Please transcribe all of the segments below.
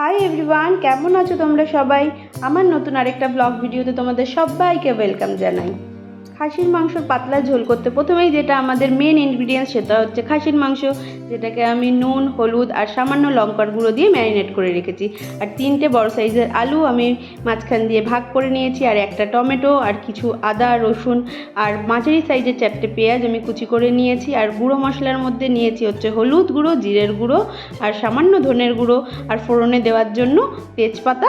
Hi everyone কেমন আছো তোমরা সবাই? আমার নতুন আরেকটা ব্লগ ভিডিওতে তোমাদের সবাইকে ওয়েলকাম জানাই। খাসির মাংসর পাতলা ঝোল করতে প্রথমেই যেটা আমাদের মেন ইনগ্রিডিয়েন্টস সেটা হচ্ছে খাসির মাংস, যেটাকে আমি নুন, হলুদ আর সামান্য লঙ্কার গুঁড়ো দিয়ে ম্যারিনেট করে রেখেছি। আর তিনটে বড় সাইজের আলু আমি মাঝখান দিয়ে ভাগ করে নিয়েছি আর একটা টমেটো আর কিছু আদা, রসুন আর মাঝারি সাইজের চারটে পেঁয়াজ আমি কুচি করে নিয়েছি আর গুঁড়ো মশলার মধ্যে নিয়েছি হচ্ছে হলুদ গুঁড়ো, জিরের গুঁড়ো আর সামান্য ধনের গুঁড়ো আর ফোড়নে দেওয়ার জন্য তেজপাতা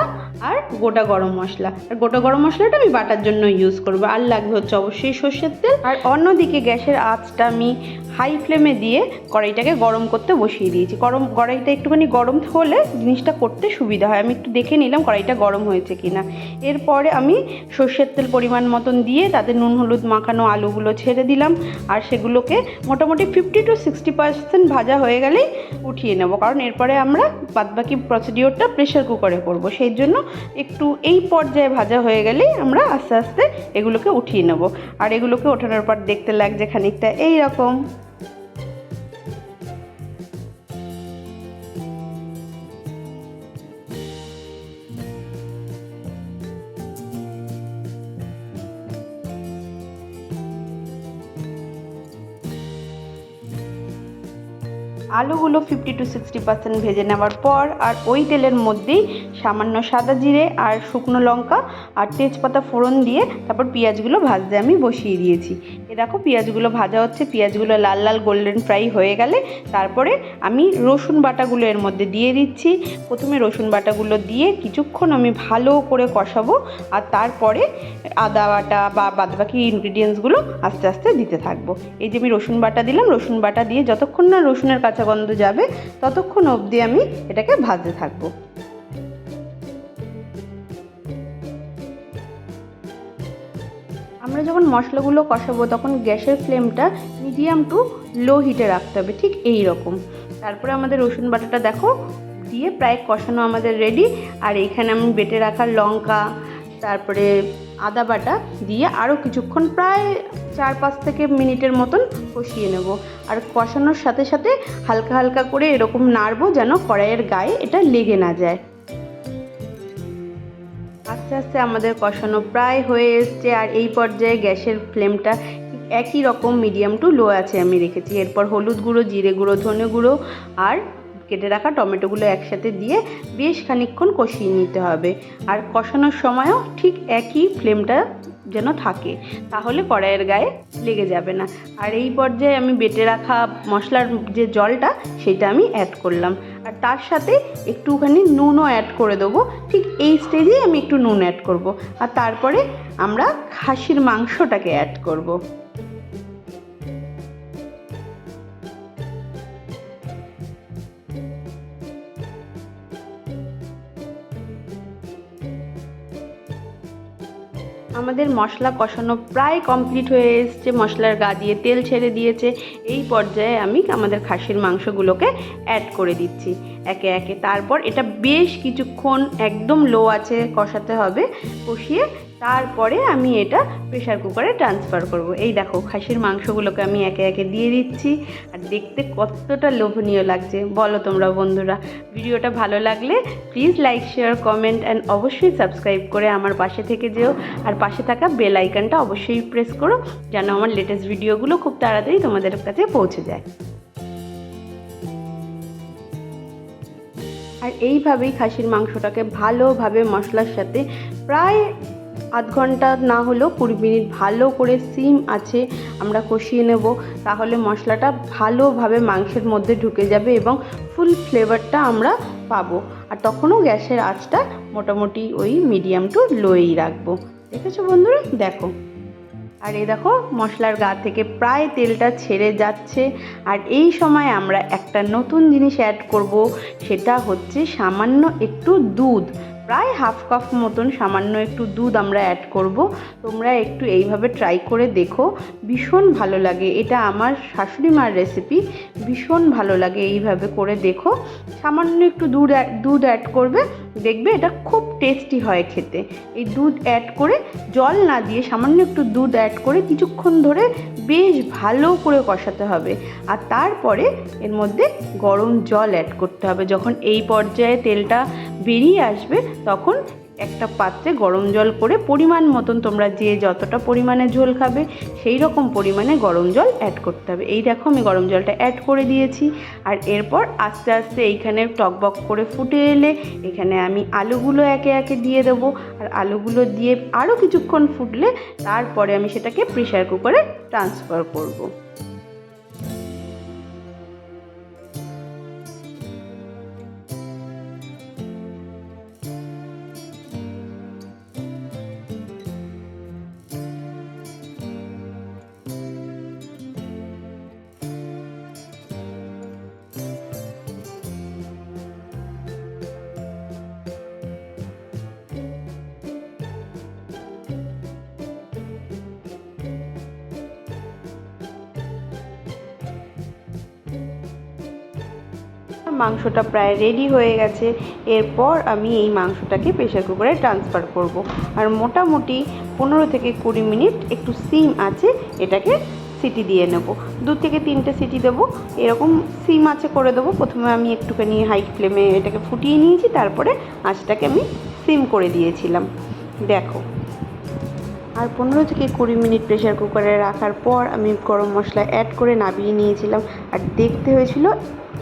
আর গোটা গরম মশলা। আর গোটা গরম মশলাটা আমি বাটার জন্য ইউজ করব। আর লাগবে হচ্ছে অবশ্যই সর্ষের তেল আর অন্যদিকে গ্যাসের আঁচটা আমি হাই ফ্লেমে দিয়ে কড়াইটাকে গরম করতে বসিয়ে দিয়েছি। গরম, কড়াইটা একটুখানি গরম হলে জিনিসটা করতে সুবিধা হয়। আমি একটু দেখে নিলাম কড়াইটা গরম হয়েছে কিনা। এরপরে আমি সর্ষের তেল পরিমাণ মতন দিয়ে তাতে নুন, হলুদ মাখানো আলুগুলো ছেড়ে দিলাম। আর সেগুলোকে মোটামুটি ফিফটি টু সিক্সটি পার্সেন্ট ভাজা হয়ে গেলেই উঠিয়ে নেব। কারণ এরপরে আমরা বাদবাকি প্রসিডিওরটা প্রেশার কুকারে করব। সেই জন্য একটু এই পর্যায়ে ভাজা হয়ে গেলেই আমরা আস্তে আস্তে এগুলোকে উঠিয়ে নেব। আর এগুলোকে ওঠানোর পর দেখতে লাগছে খানিকটা এই রকম আলুগুলো ফিফটি টু সিক্সটি পার্সেন্ট ভেজে নেওয়ার পর আর ওই তেলের মধ্যেই সামান্য সাদা জিরে আর শুকনো লঙ্কা আর তেজপাতা ফোড়ন দিয়ে তারপর পেঁয়াজগুলো ভাজতে আমি বসিয়ে দিয়েছি। এ দেখো পেঁয়াজগুলো ভাজা হচ্ছে, পেঁয়াজগুলো লাল লাল গোল্ডেন ফ্রাই হয়ে গেলে তারপরে আমি রসুন বাটাগুলো এর মধ্যে দিয়ে দিচ্ছি। প্রথমে রসুন বাটাগুলো দিয়ে কিছুক্ষণ আমি ভালো করে কষাবো আর তারপরে আদা বাটা বা বাদবাকি ইনগ্রিডিয়েন্টসগুলো আস্তে আস্তে দিতে থাকব। এই যে আমি রসুন বাটা দিলাম, রসুন বাটা দিয়ে যতক্ষণ না রসুনের কাঁচা গন্ধ যাবে, ততক্ষণ অবধি আমি এটাকে ভাজতে থাকব। আমরা যখন মশলাগুলো কষাবো, তখন গ্যাসের ফ্লেমটা মিডিয়াম টু লো হিটে রাখতে হবে, ঠিক এই রকম। তারপরে আমাদের রসুন বাটাটা দেখো, দিয়ে প্রায় কষানো আমাদের রেডি আর এখানে আমি বেটে রাখা লঙ্কা, তারপরে আদা বাটা দিয়ে আরও কিছুক্ষণ প্রায় চার পাঁচ থেকে মিনিটের মতন কষিয়ে নেব। আর কষানোর সাথে সাথে হালকা হালকা করে এরকম নাড়বো যেন কড়াইয়ের গায়ে এটা লেগে না যায়। আস্তে আস্তে আমাদের কষানো প্রায় হয়ে এসছে আর এই পর্যায়ে গ্যাসের ফ্লেমটা একই রকম মিডিয়াম টু লো আছে আমি রেখেছি। এরপর হলুদ গুঁড়ো, জিরে গুঁড়ো, ধনে গুঁড়ো আর কেটে রাখা টমেটোগুলো একসাথে দিয়ে বেশ খানিকক্ষণ কষিয়ে নিতে হবে। আর কষানোর সময়ও ঠিক একই ফ্লেমটা যেন থাকে, তাহলে কড়াইয়ের গায়ে লেগে যাবে না। আর এই পর্যায়ে আমি বেটে রাখা মশলার যে জলটা, সেটা আমি অ্যাড করলাম। আর তার সাথে একটুখানি নুনও অ্যাড করে দেবো। ঠিক এই স্টেজেই আমি একটু নুন অ্যাড করব। আর তারপরে আমরা খাসির মাংসটাকে অ্যাড করব। আমাদের মশলা কষানো প্রায় কমপ্লিট হয়ে এসছে। মশলার গা দিয়ে তেল ছেড়ে দিয়েছে। এই পর্যায়ে আমি আমাদের খাসির মাংসগুলোকে অ্যাড করে দিচ্ছি। একে একে তারপর এটা বেশ কিছুক্ষণ একদম লো আছে কষাতে হবে। কষিয়ে তারপরে আমি এটা প্রেশার কুকারে ট্রান্সফার করব। এই দেখো, খাসির মাংসগুলোকে আমি একে একে দিয়ে দিচ্ছি। আর দেখতে কতটা লোভনীয় লাগছে, বলো তোমরা বন্ধুরা। ভিডিওটা ভালো লাগলে please like share comment and অবশ্যই সাবস্ক্রাইব করে আমার পাশে থেকে যেও। আর পাশে থাকা বেল আইকনটা অবশ্যই প্রেস করো, যেন আমার লেটেস্ট ভিডিওগুলো খুব তাড়াতাড়ি তোমাদের কাছে পৌঁছে যায়। আর এইভাবেই খাসির মাংসটাকে ভালোভাবে মশলার সাথে প্রায় আধ ঘণ্টা না হলেও কুড়ি মিনিট ভালো করে সিম আছে, আমরা কষিয়ে নেব। তাহলে মশলাটা ভালোভাবে মাংসের মধ্যে ঢুকে যাবে এবং ফুল ফ্লেভারটা আমরা পাবো। আর তখনও গ্যাসের আঁচটা মোটামুটি ওই মিডিয়াম টু লোয়েই রাখব। দেখেছ বন্ধুরা? দেখো। আর এই দেখো, মশলার গা থেকে প্রায় তেলটা ছেড়ে যাচ্ছে। আর এই সময় আমরা একটা নতুন জিনিস অ্যাড করব, সেটা হচ্ছে সামান্য একটু দুধ। প্রায় হাফ কাপ মতন সামান্য একটু দুধ আমরা অ্যাড করব। তোমরা একটু এইভাবে ট্রাই করে দেখো। ভীষণ ভালো লাগে। এটা আমার শাশুড়ি মার রেসিপি ভীষণ ভালো লাগে এইভাবে করে দেখো। সামান্য একটু দুধ দুধ অ্যাড করবে। দেখবে এটা খুব টেস্টি হয় খেতে। এই দুধ অ্যাড করে, জল না দিয়ে সামান্য একটু দুধ অ্যাড করে কিছুক্ষণ ধরে বেশ ভালো করে কষাতে হবে। আর তারপরে এর মধ্যে গরম জল অ্যাড করতে হবে। যখন এই পর্যায়ে তেলটা বেরিয়ে আসবে, তখন একটা পাত্রে গরম জল করে পরিমাণ মতন তোমরা যে যতটা পরিমাণে ঝোল খাবে, সেই রকম পরিমাণে গরম জল অ্যাড করতে হবে। এই দেখো আমি গরম জলটা অ্যাড করে দিয়েছি। আর এরপর আস্তে আস্তে এইখানে টকবক করে ফুটে এলে এখানে আমি আলুগুলো একে একে দিয়ে দেবো। আর আলুগুলো দিয়ে আরও কিছুক্ষণ ফুটলে তারপরে আমি সেটাকে প্রেশার কুকারে ট্রান্সফার করব। মাংসটা প্রায় রেডি হয়ে গেছে। এরপর আমি এই মাংসটাকে প্রেশার কুকারে ট্রান্সফার করব। আর মোটামুটি পনেরো থেকে কুড়ি মিনিট একটু সিম আছে, এটাকে সিটি দিয়ে নেব। দু থেকে তিনটে সিটি দেবো। এরকম সিম আছে করে দেবো। প্রথমে আমি একটুখানি হাই ফ্লেমে এটাকে ফুটিয়ে নিয়েছি, তারপরে আঁচটাকে আমি সিম করে দিয়েছিলাম। দেখো। আর পনেরো থেকে কুড়ি মিনিট প্রেশার কুকারে রাখার পর আমি গরম মশলা অ্যাড করে নাবিয়ে নিয়েছিলাম। আর দেখতে হয়েছিল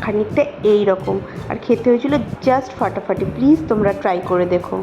খানিকটা এই রকম আর খেতে হয়েছিল জাস্ট ফাটাফাটি। প্লিজ তোমরা ট্রাই করে দেখো।